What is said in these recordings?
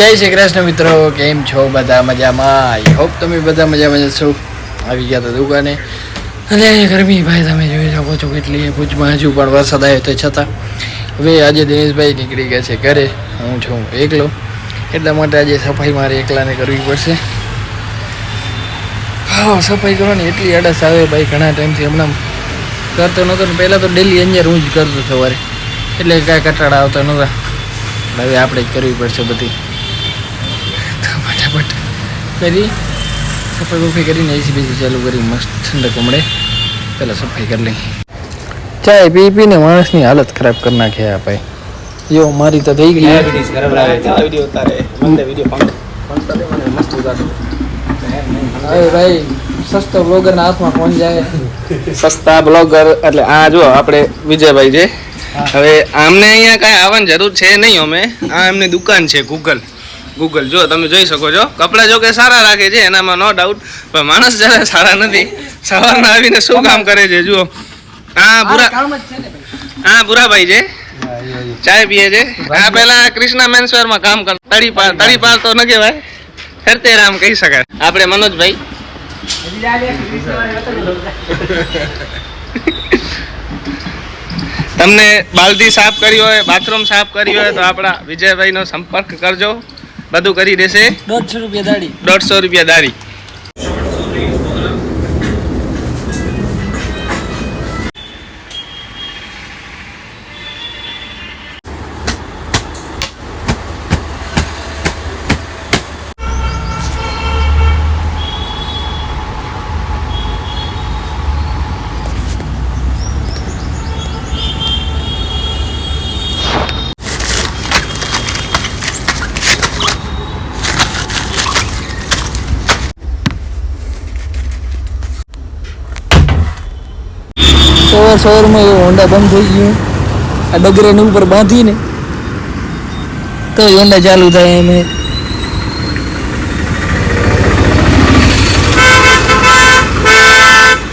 જય શ્રી કૃષ્ણ મિત્રો, કેમ છો બધા મજામાં? આઈ હોપ તમે બધા મજામાં જશો આવી ગયા તો દુકાને. અને ગરમી ભાઈ, તમે જોઈ શકો છો કેટલી. ભુજમાં હજુ પણ વરસાદ આવ્યો તો છતાં. હવે આજે દિનેશભાઈ નીકળી ગયા છે ઘરે. હું છું એકલો. એટલા માટે આજે સફાઈ મારે એકલાને કરવી પડશે. હા, સફાઈ કરવાની એટલી આડસ આવે ભાઈ ઘણા ટાઈમથી હમણાં. કરતો નહોતો ને, પહેલાં તો ડેલી અંદર હું જ કરતો સવારે. એટલે કાંઈ કટાડા આવતા નહોતા હવે આપણે જ કરવી પડશે બધી. કરી. સફાઈ બફાઈ કરીને એસી બીસી ચાલુ કરી. મસ્ત ઠંડક હમણે. પહેલાં સફાઈ કરી લઈ. ચાય પી પીને માણસની હાલત ખરાબ કરી નાખે આ ભાઈ. જો મારી તો થઈ ગઈ. ભાઈ સસ્તો બ્લોગરના હાથમાં ફોન જાય. સસ્તા બ્લોગર એટલે આ જો આપણે વિજયભાઈ છે. હવે આમને અહીંયા કાંઈ આવવાની જરૂર છે નહીં અમે. આ એમની દુકાન છે ગૂગલ ગૂગલ જો તમે જોઈ શકો છો. કપડાં જો કે સારા રાખે છે એનામાં નો ડાઉટ પણ માણસ જરા સારા નથી સવારના આવીને શું કામ કરે છે જુઓ. આ ને ભાઈ. આ બુરાભાઈ છે. ચાય પીએ છે. આ પેલા કૃષ્ણા મેન્સવેરમાં કામ કર તળી પાર તળી પાર તો ન કહેવાય. ફરતે રામ કહી શકાય. આપણે મનોજભાઈ. તમને બાલદી સાફ કરી હોય બાથરૂમ સાફ કરી હોય તો આપણા વિજયભાઈનો સંપર્ક કરજો. બધું કરી દેશે? દોઢસો રૂપિયા દાડી. દોઢસો રૂપિયા દારી સવાર સવારમાં એ હોન્ડા બંધ થઈ ગયું. આ ડગરેને ઉપર બાંધીને તો હોન્ડા ચાલુ થાય એમ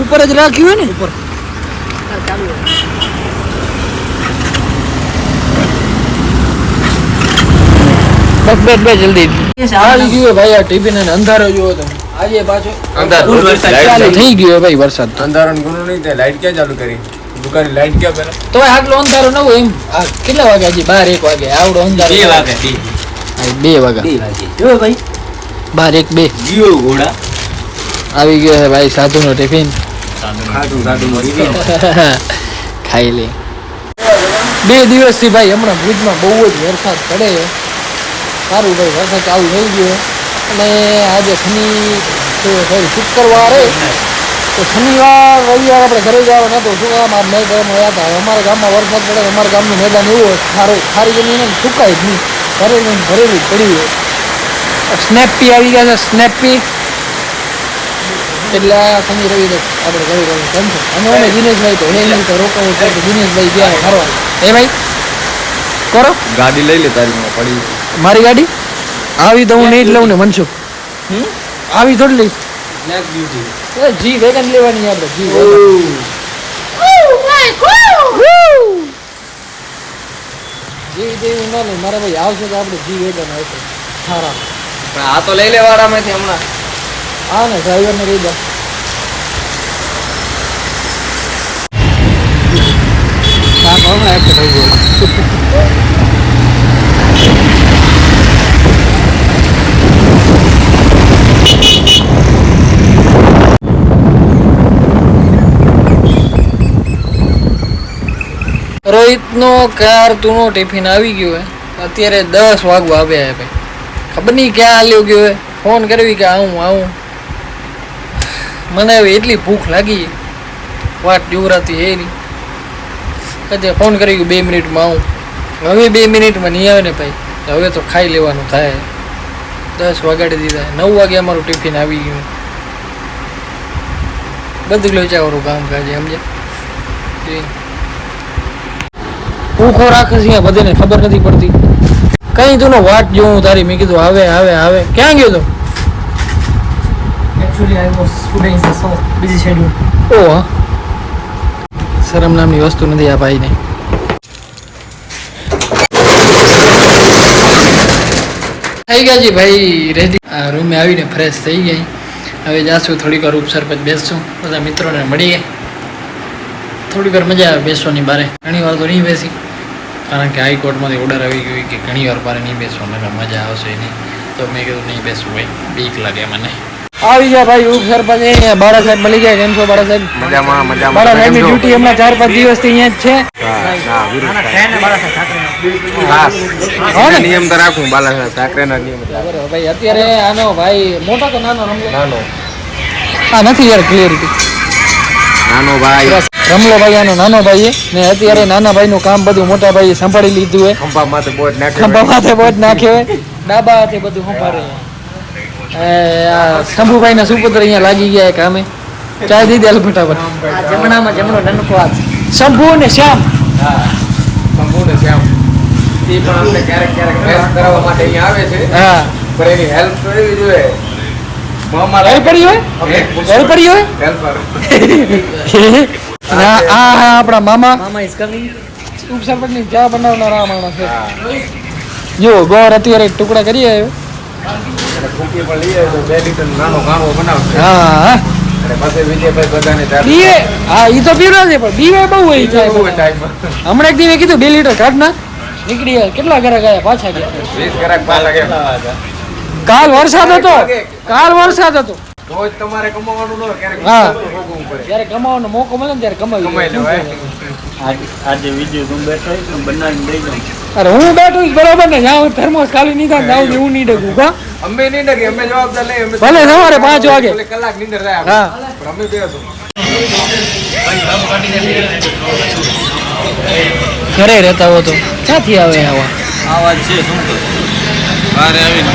ઉપર જ રાખ્યું હોય ને? ઉપર. બસ બસ બસ જલ્દી. આવી ગયું ભાઈ આ ટિફિન ને અંધારો જોવો તમે. આજે પાછો. અંધારું. ચાલુ. થઈ ગયો ભાઈ વરસાદ અંધારો અંધારાનું ગુનો નહીં થાય. લાઈટ ક્યાં ચાલુ કરી? દુકાનની લાઈટ ક્યાં પેલા તો આટલો અંધારો ન હોય એમ. આ કેટલા વાગે હજી? બાર એક વાગે. આવડો અંધારો હા, બે વાગ્યા બાર એક બે. જીઓ ઘોડા. આવી ગયો છે ભાઈ ટિફિન. ખાધું મરી ગયા. ખાઈ લે. બે દિવસથી ભાઈ હમણાં ભુજમાં બહુ જ વરસાદ પડે. સારું ભાઈ વરસાદ ચાલુ થઈ ગયો. અને આજે શનિ સોરી શુક્રવાર હે તો શનિવાર રવિવાર આપણે ઘરે જવાના તો શું કામ આ મેદાન રહ્યા હતા અમારા ગામમાં વરસાદ પડે અમારા ગામનું મેદાન એવું હોય સારું સારી જમીન હોય સુકાય જ નહીં. ભરેલી ને ભરેલું જ હોય. સ્નેપી આવી ગયા છે સ્નેપી એટલે આ શનિ રવિ આપણે ઘરે જવાનું છે અને અમે દિનેશભાઈ તો હે નહીં તો રોકાવું છે દિનેશભાઈ ગયા ફરવા. એ ભાઈ કરો. ગાડી લઈ લે તારી માં પડી મારી ગાડી? આવી તો હું નહીં જ લઉં ને મનસુખ. આવી થોડી લઈશ એ જી વેગન લેવાની આપણે જી વેગન. જી જેવું ના નહીં મારા ભાઈ આવશે તો આપણે જી વેગન આવશે સારા. આ તો લઈ લે વાળામાંથી હમણાં. હા ને ડ્રાઈવરને કહી દો હમણાં એક થઈ ગયો? રોહિતનો કારતુનો ટિફિન આવી ગયો હે. અત્યારે દસ વાગવા આવ્યા હે ભાઈ. ખબર નહીં ક્યાં હાલ્યો ગયો હે. ફોન કરવી કે આવું આવું. મને હવે એટલી ભૂખ લાગી. વાત જોવરાતી હે નહીં. અત્યારે ફોન કરી ગયો, બે મિનિટમાં આવું. હવે બે મિનિટમાં નહીં આવે ને ભાઈ. હવે તો ખાઈ લેવાનું થાય. દસ વાગાડી દીધા. નવ વાગે અમારું ટિફિન આવી ગયું. બધું લોચાવાળું કામ કાજે સમજે ભૂખો રાખે છે બધાને ખબર નથી પડતી. કઈ તું વાટ જોઉં તારી મેં કીધું આવે આવે આવે. ક્યાં ગયો તો? Actually, I is so busy ઓહ શરમ નામની વસ્તુ નથી આ ભાઈને. થઈ ગયા છે ભાઈ રેડી રૂમે આવીને ફ્રેશ થઈ ગઈ. હવે જાશું થોડીક વાર ઉપસર પછી બેસશું. બધા મિત્રોને મળીએ. થોડીક વાર મજા આવે બેસવાની બારે. ઘણી વાર તો નહીં બેસી. કારણ કે હાઈકોર્ટમાંથી ઓર્ડર આવી ગયો કે ઘણી વાર મારે નહીં બેસવાનું એટલે મજા આવશે નહીં. તો મેં કીધું નહીં બેસવું ભાઈ બીક લાગે મને. આવી ગયા ભાઈ ઉપ સરપંચ અહીંયા બાળા સાહેબ મળી ગયા કેમ છો બાળા સાહેબ? મજામાં મજામાં. બાળા સાહેબની ડ્યુટી હમણાં ચાર પાંચ દિવસથી અહીંયા જ છે? નિયમ તો રાખું બાલા સાહેબ ઠાકરે ના નિયમ ભાઈ અત્યારે આનો ભાઈ મોટો કે નાનો નાનો. હા નથી યાર ક્લિયરિટી નાનો ભાઈ. રમલો ભાઈ આનો નાનો ભાઈ ને અત્યારે નાના ભાઈ નું કામ બધું મોટા ભાઈ સંભાળી લીધું હોય ખંભા માથે બોટ નાખે ખંભા માથે બોટ નાખ્યો હોય. ડાબા હાથે બધું સંભાળે. એ ના શંભુભાઈના સુપુત્ર અહીંયા લાગી ગયા કામે ચાય દીધી દે ફટાફટ. જમણામાં જમણો નનકો હાથ. શંભુ ને શ્યામ. શંભુ ને શ્યામ. એ પણ અમને ક્યારેક ક્યારેક હેલ્પ કરાવવા માટે અહીંયા આવે છે. હા. પણ એની હેલ્પ કરવી જોઈએ મામા હેલ્પ કરી હોય? હેલ્પ કરી હોય? હેલ્પર. અને આ આ આ આપણા મામા. મામા ઇઝ કમિંગ ઉપસરપંચની ચા બનાવનારા આ માણસ છે. જો ગોર અત્યારે ટુકડા કરી આવ્યો. હા હા. ઈ તો પીવડા છે પણ પીવે બહુ હોય હમણાં એક દી કીધું બે લીટર કાઢ નીકળી ગયા. કેટલા ઘરે ગયા? પાછા ગયા. કાલ વરસાદ હતો. કાલ વરસાદ હતો. રોજ તમારે કમાવાનું ન હોય, ક્યારેક હા. બધું ભોગવવું પડે. જ્યારે કમાવાનો મોકો મળે ને ત્યારે કમાવી કમાઈ લેવાય. આજે વીડિયો તું બેઠો હોય બનાવીને દઈ દઉં. અરે હું બેઠું છું બરોબર ને? જાઉં થર્મોસ ખાલી થાય જાઉં હું નહીં ડગું કા અમે નહીં ડગે અમે જવાબદાર નહીં અમે ભલે સવારે પાંચ વાગે. ભલે કલાક નીંદર થાય હા. પણ અમે બેસો. ઘરે રહેતા હો તો. ક્યાંથી આવે આવા? આવા છે શું કરું આવીને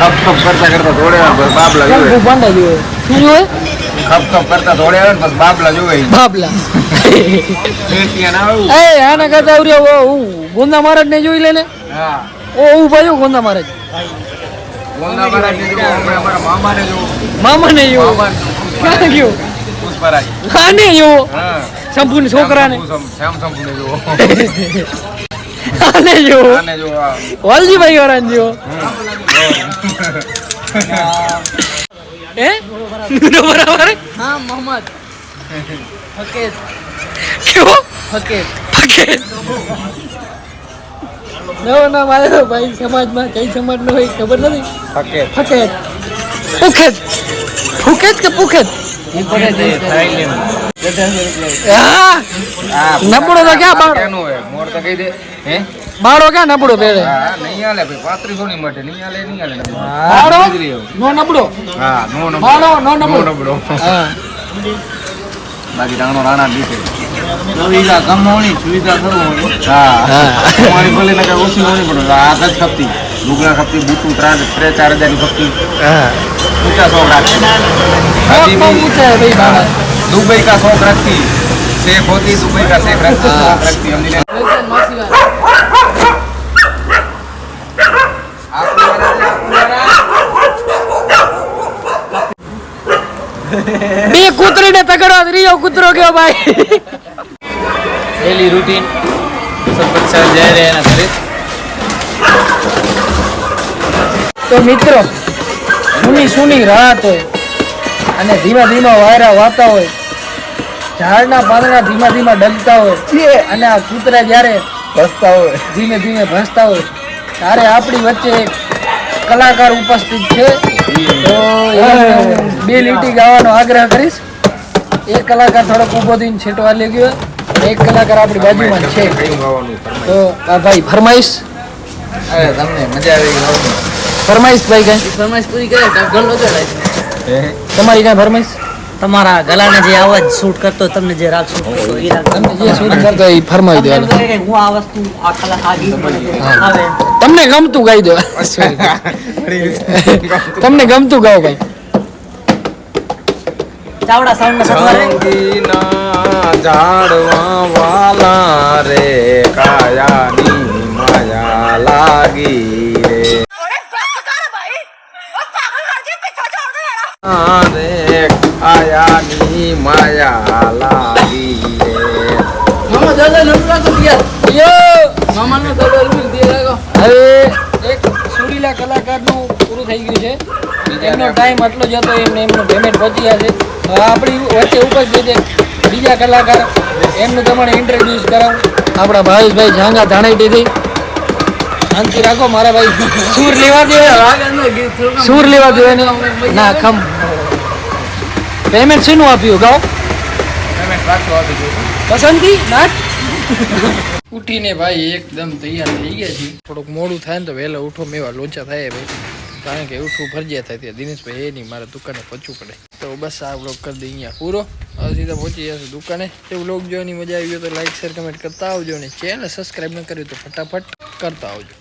ખપ ખપ કરતા કરતા આવે, બસ બાબલા જોવે. ખૂબ જોવે શું જોવે ખપ ખપ કરતા દોડે આવે ને બસ બાબલા જોવે. બાબલા ત્યાં ના આવું. એ આના કરતા ઉર્યો હું ગોંદા મહારાજ ને જોઈ લે ને હા. ઓ ભાઈ ગોંદા મહારાજ ગોંદા જોવો, અમારા મામાને જોવો. મામા ને એવો ક્યાં ગયો પુષ્પરાજ. આને એવો હા. શંભુ ની છોકરાને શ્યામ શંભુને જોવો. આને જેવો આને જોવો, આ. વાલજીભાઈ વાળાને જેવો હે નો બરાબર હા મોહમ્મદ ફકેત કેવો ફકેત ફકે નવો નામ આવ્યો ભાઈ સમાજમાં કઈ સમાજ નો હોય ખબર નથી ફકે. ફકેત પુખેત ફુકેત કે પુખેત હા આ નબળો તો ક્યાં બાળો? મોર તો કહી દે. હે? બાળો ક્યાં નબળો પહેરે નહીં આલે ભાઈ. પાંત્રીસો ની માટે નહીં આલે નહીં આલે બાળો નો નબળો હા, નો નબળો. બાળો નો નબળો નબળો. હા બાકી રાણો રાણા જ સુવિધા કમ હોણી સુવિધા કરવાની હા. હા. તમારી ભલે ને કઈ ઓછી હોણી પણ આ જ ખપતી લુગડા ખપતી બૂટું ત્રણ ત્રે ચાર હજારની ખપતી ઊંચા રાખતી બહુ ઊંચા ભાઈ બાળા दुबई का शौक रखती शेख होती दुबई का शेख रखती शौक रखती हमने બે કૂતરીને તગડો ત્રીજો કૂતરો ગયો ભાઈ ડેલી રૂટીન સરપંચ સાહેબ જઈ રહ્યા એના ઘરે તો મિત્રો સુની સુની રાત હોય અને ધીમા ધીમા વાયરા વાતા હોય ઝાડના પાંદડા ધીમા ધીમા ડગતા હોય. છે અને આ કૂતરા જ્યારે ભસતા હોય. ધીમે ધીમે ભસતા હોય ત્યારે આપણી વચ્ચે એક કલાકાર ઉપસ્થિત છે. તો બે લીટી ગાવાનો આગ્રહ કરીશ. એક કલાકાર થોડોક ઊભો થઈને છેટવા લઈ ગયો એક કલાકાર આપણી બાજુમાં છે. તો આ ભાઈ ફરમાઈશ. તમને મજા આવી ફરમાઈશ ભાઈ કઈ. ફરમાઈશ પૂરી કરે તમારી કઈ ફરમાઈશ? તમારા ગલાને જે અવાજ શૂટ કરતો તમને જે રાગ શૂટ કરતો એ રાગ તમને જે શૂટ કરતો એ ફરમાવી દેવાનું. હું આ વસ્તુ આ કલા આ ગીત આવે તમને ગમતું ગાઈ દો. તમને ગમતું ગાઓ ભાઈ. ચાવડા સાઉન્ડ સથવારે ઝાડવા વાલા રે કાયાની માયા લાગી રે. રે કાયાની માયા લાગી રે મામા દાદા નટરા તો ગયા યો મામાનો દાદા રૂલ દે લાગો હવે એક સુરીલા કલાકારનું પૂરું થઈ ગયું છે. એમનો ટાઈમ આટલો જ હતો એમને એમનું પેમેન્ટ પહોંચી ગયા છે. આપણી વચ્ચે ઉપસ્થિત છે બીજા કલાકાર એમને તમારે ઇન્ટ્રોડ્યુસ કરાવ. આપણા ભાવેશભાઈ જાંગા ધાણેટીથી શાંતિ રાખો મારા ભાઈ. સૂર લેવા દે. સૂર લેવા દે ના ખમ. પેમેન્ટ શેનું આપ્યું? ગાઓ. પસંદગી? નાટ ઉઠીને ભાઈ એકદમ તૈયાર થઈ ગયા છે થોડુંક મોડું થાય ને તો વહેલા ઉઠો મેવા લોચા થાય ભાઈ. કારણ કે ઉઠવું ફરજિયાત થાય ત્યાં દિનેશભાઈ એ નહીં મારે દુકાને પહોંચવું પડે. તો બસ આ બ્લોગ કરી દઈએ અહીંયા પૂરો. હવે સીધા પહોંચી જશે દુકાને. એ બ્લોગ જોવાની મજા આવી હોય તો લાઈક શેર કમેન્ટ કરતા આવજો અને ચેનલ સબસ્ક્રાઈબ ન કર્યું તો ફટાફટ કરતા આવજો.